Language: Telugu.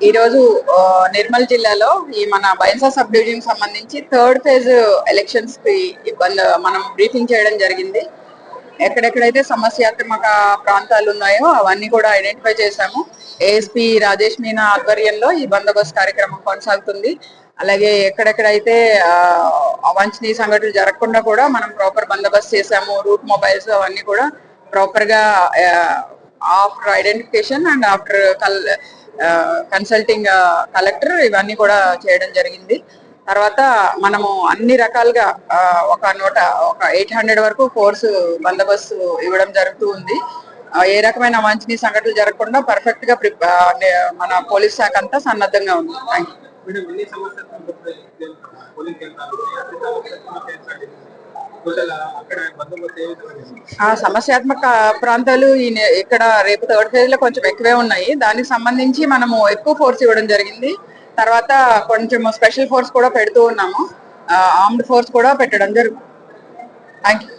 ఈరోజు నిర్మల్ జిల్లాలో ఈ మన బైన్సా సబ్ డివిజన్ సంబంధించి థర్డ్ ఫేజ్ ఎలక్షన్స్కి ఇబ్బంది మనం బ్రీఫింగ్ చేయడం జరిగింది. ఎక్కడెక్కడైతే సమస్యాత్మక ప్రాంతాలు ఉన్నాయో అవన్నీ కూడా ఐడెంటిఫై చేశాము. ఏఎస్పీ రాజేష్ మీనా ఆధ్వర్యంలో ఈ బందోబస్తు కార్యక్రమం కొనసాగుతుంది. అలాగే ఎక్కడెక్కడైతే ఆ, అవాంఛనీయ సంఘటనలు జరగకుండా కూడా మనం ప్రాపర్ బందోబస్తు చేశాము రూట్ మొబైల్స్ అవన్నీ కూడా ప్రాపర్గా ఆఫ్టర్ ఐడెంటిఫికేషన్ అండ్ ఆఫ్టర్ కల్ కన్సల్టింగ్ కలెక్టర్ ఇవన్నీ కూడా చేయడం జరిగింది. తర్వాత మనము అన్ని రకాలుగా ఒక నూట ఒక ఎయిట్ హండ్రెడ్ వరకు ఫోర్స్ బందోబస్తు ఇవ్వడం జరుగుతూ ఉంది. ఏ రకమైన మంచినీ సంఘటనలు జరగకుండా పర్ఫెక్ట్గా ప్రిప- మన పోలీస్ శాఖ అంతా సన్నద్ధంగా ఉంది. థ్యాంక్ యూ ఆ సమస్యాత్మక ప్రాంతాలు ఈ ఇక్కడ రేపు థర్డ్ ఫేజ్లో కొంచెం ఎక్కువే ఉన్నాయి. దానికి సంబంధించి మనము ఎక్కువ ఫోర్స్ ఇవ్వడం జరిగింది. తర్వాత కొంచెం స్పెషల్ ఫోర్స్ కూడా పెడుతూ ఉన్నాము. ఆర్మ్డ్ ఫోర్స్ కూడా పెట్టడం జరుగుతుంది థ్యాంక్ యూ